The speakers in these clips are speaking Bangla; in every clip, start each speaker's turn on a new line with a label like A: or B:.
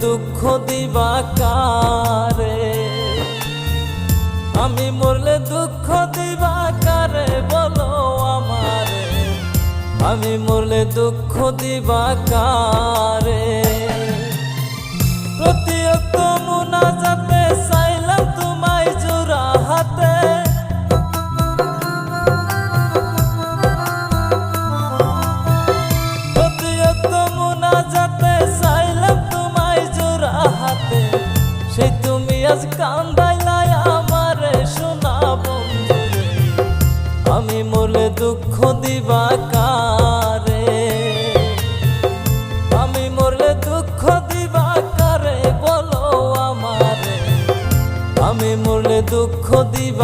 A: দুঃখ দিবা কারে? আমি মরলে দুঃখ দিবা কারে বলো আমারে? আমি মরলে দুঃখ দিবা কারে? প্রতি মুনা যাতে দুঃখ দিবা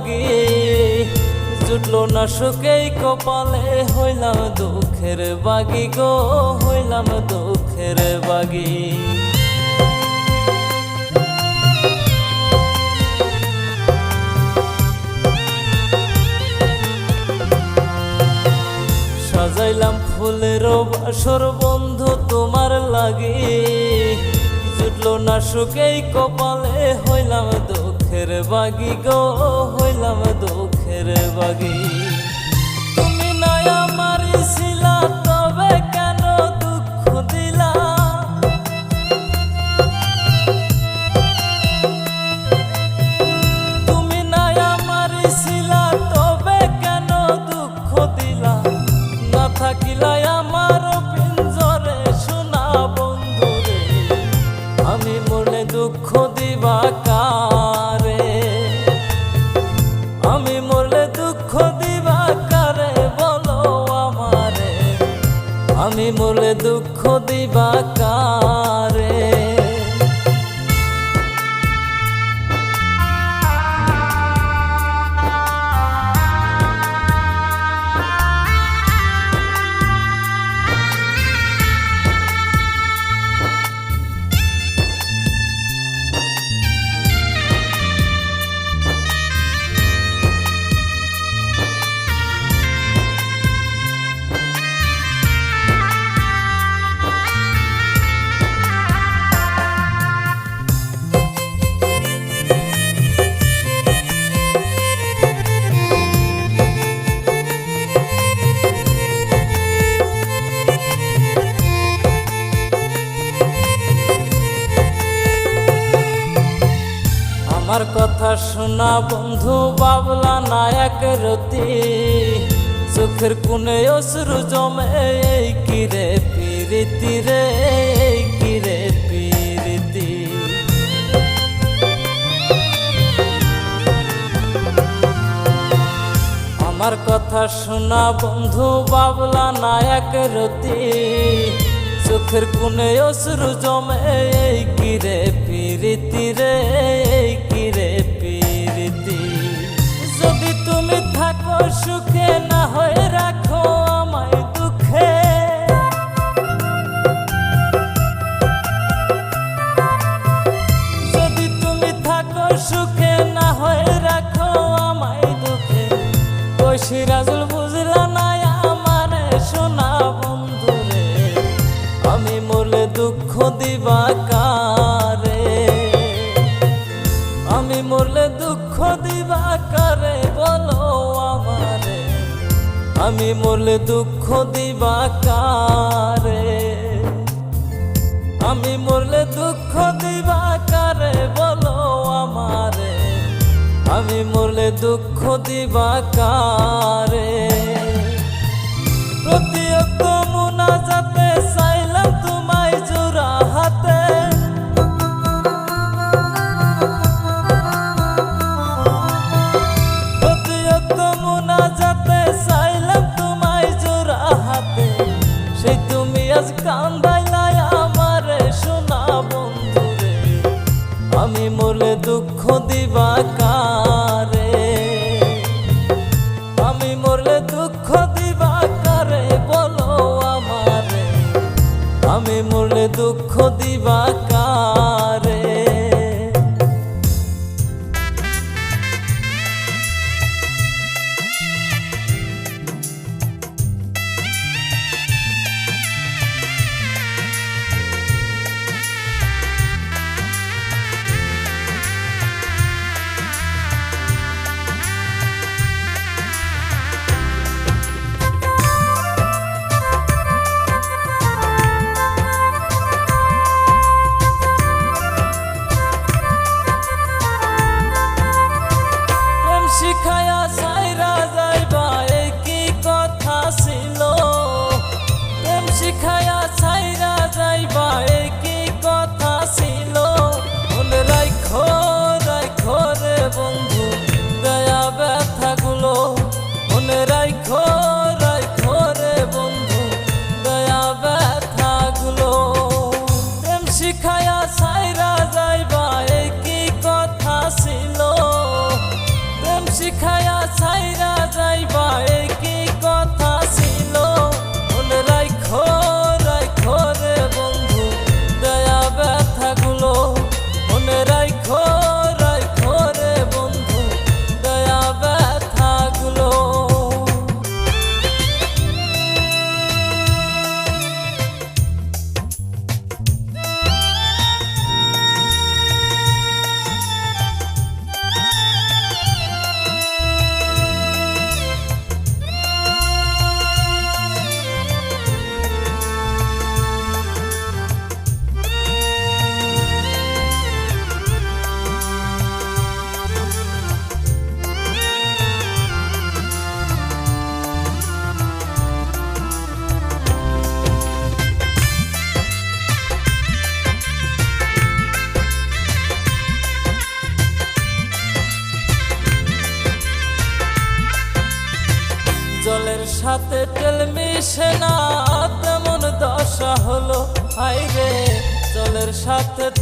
A: লাগে। জুটলো না সুখেই কপালে, হইলাম দুঃখের বাগি গো, হইলাম দুঃখের বাগি। সাজাইলাম ফুলের বাসর বন্ধু তোমার লাগে। জুটলো না সুখেই কপালে, হইলাম দুঃখের বাগি গো হইলাম দুঃখের বাগি। মরলে দুঃখ দিবা কারে? কথা শোনা বন্ধু, বাবলা নায়ক রতি। চোখের কোণে অশ্রু জমে কিরে পিরিতি রে কিরে পিরিতি? আমার কথা শোনা বন্ধু, বাবলা নায়ক রতি। চোখের কোণে অশ্রু জমে কিরে পিরিতি রে সুখে না হয়ে রাখো আমায় দুঃখে। যদি তুমি থাকো সুখে না হয়ে রাখো আমায় দুঃখে। ওই তুমি মরলে দুঃখ দিবা কারে? আমি মরলে দুঃখ দিবা কারে বলো আমারে? আমি মরলে দুঃখ দিবা কার? সেই তুমি আজ কান্দাইলাই আমার শোনা বন্ধুরে। আমি মোলে দুঃখ দিবা কা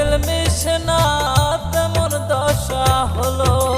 A: দিল মিশনা তেমন দশা হলো।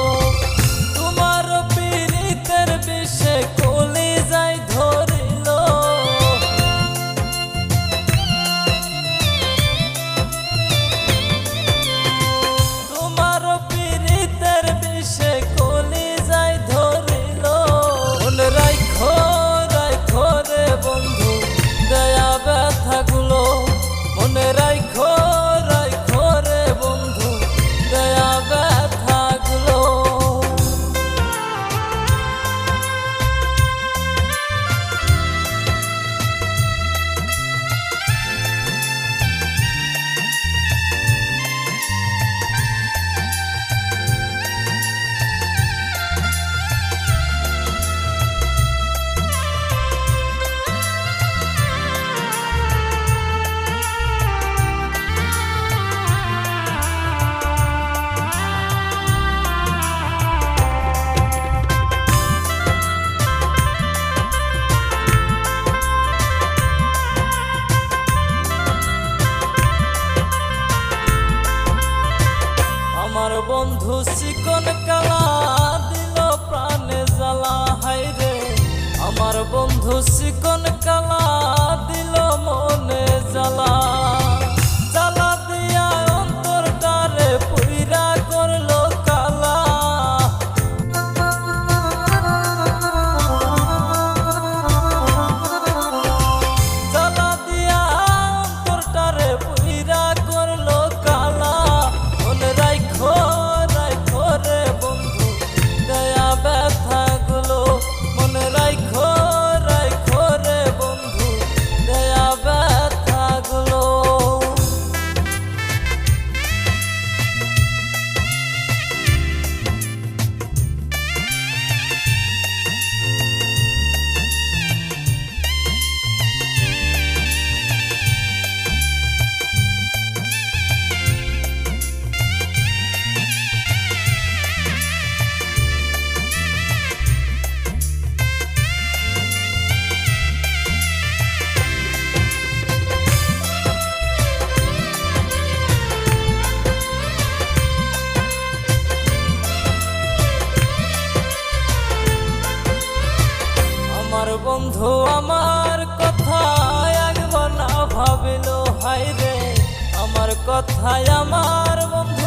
A: বন্ধু আমার কথায় একবার না ভাবিল হাই রে আমার কথায় আমার বন্ধু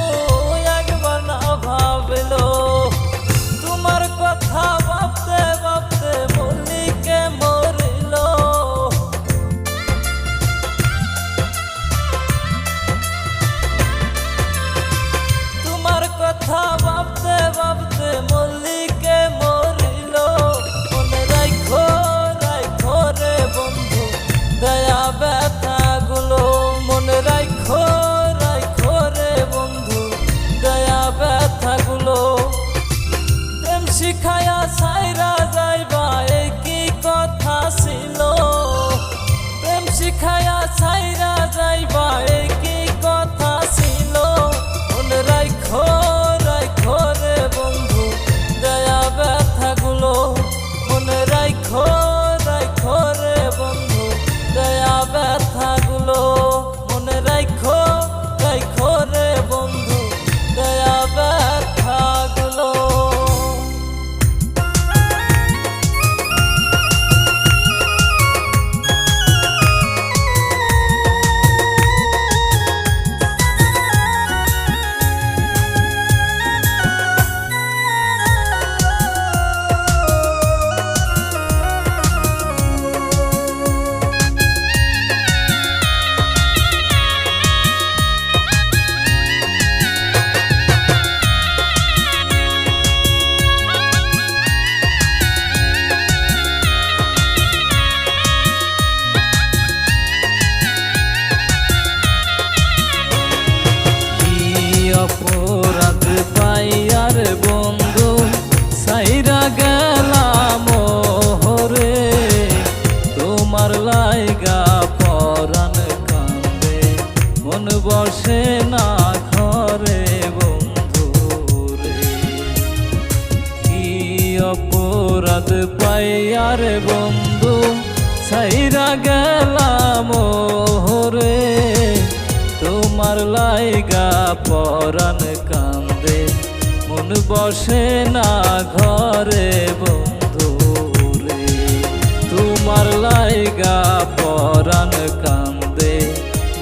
A: পরাণ কান্দে।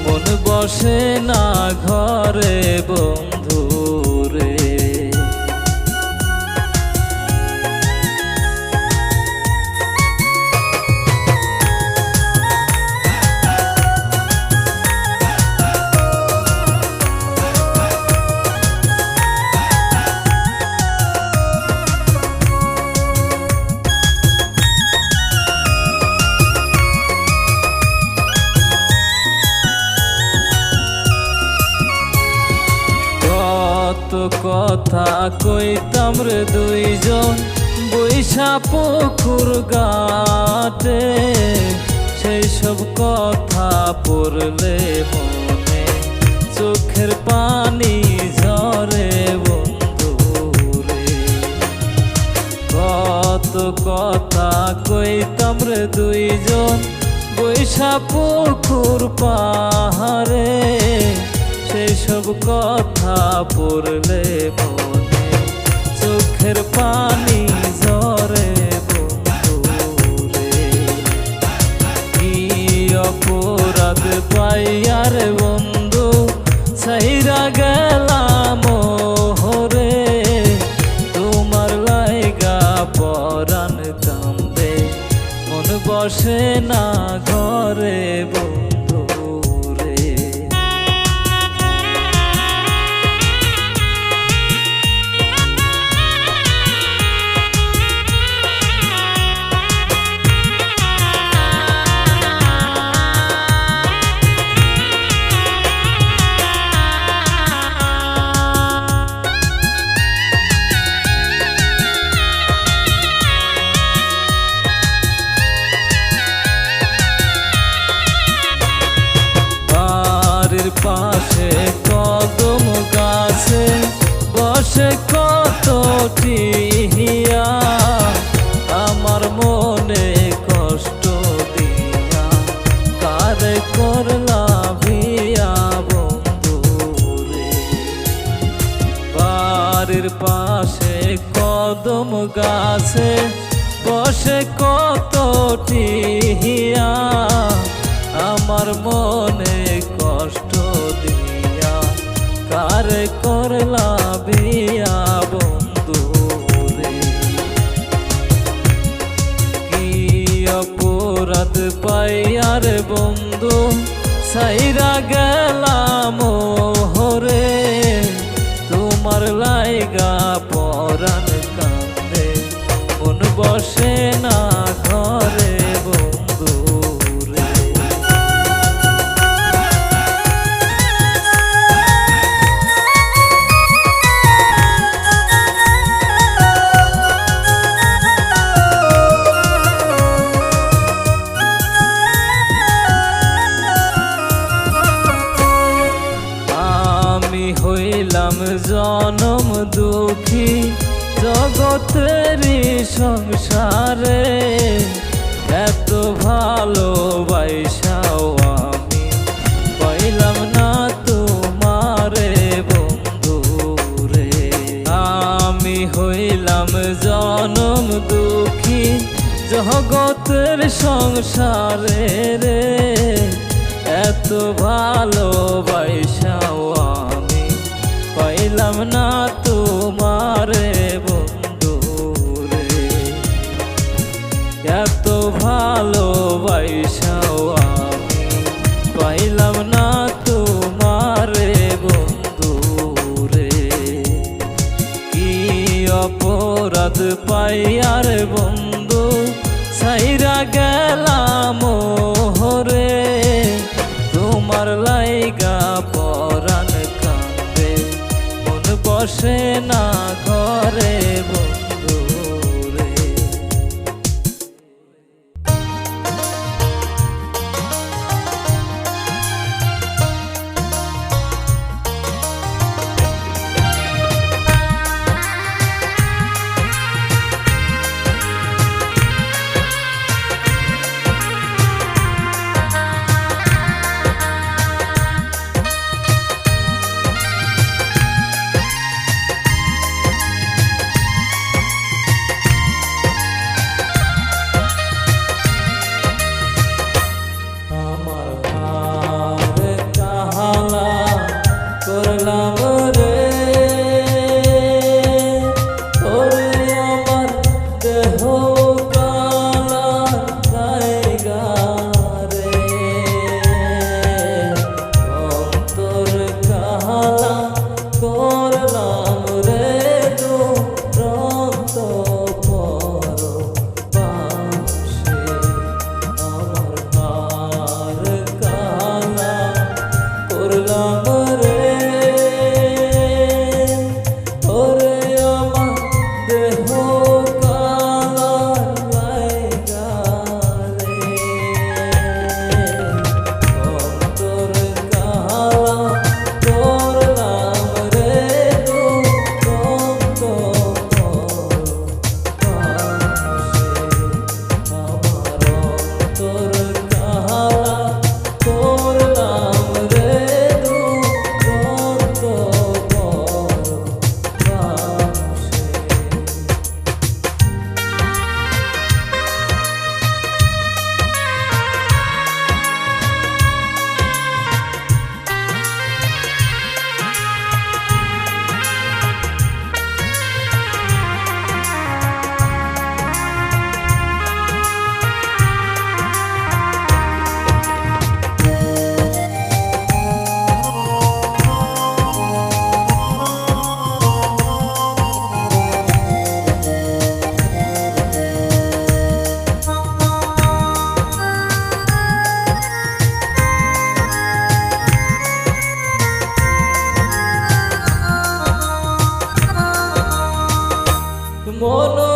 A: মন বসে না ঘরে বোম। সাপুর পুকুর পাহারে সেসব কথা পড়লে বলে চোখের পানি ঝরে বন্ধুরে কি অপরাধ পাইয়ার বন্ধু সাইরা গেলা বসে না ঘরে বস বন্ধু অপরাধ আর বন্ধু সাইরা গেলাম সংসারে এত ভালো ভালোবাসাও আমি পাইলাম না তোমারে বন্ধু রে। আমি হইলাম জনম দুঃখী জগতের সংসারে রে। এত ভালো ভালোবাসাও আমি পাইলাম না তোমারে অপরাধ আর বন্ধু সাইরা গেলাম হরে তোমার লাইগা পরাণ কান্দে মন বসে না ঘরে। errou. মনো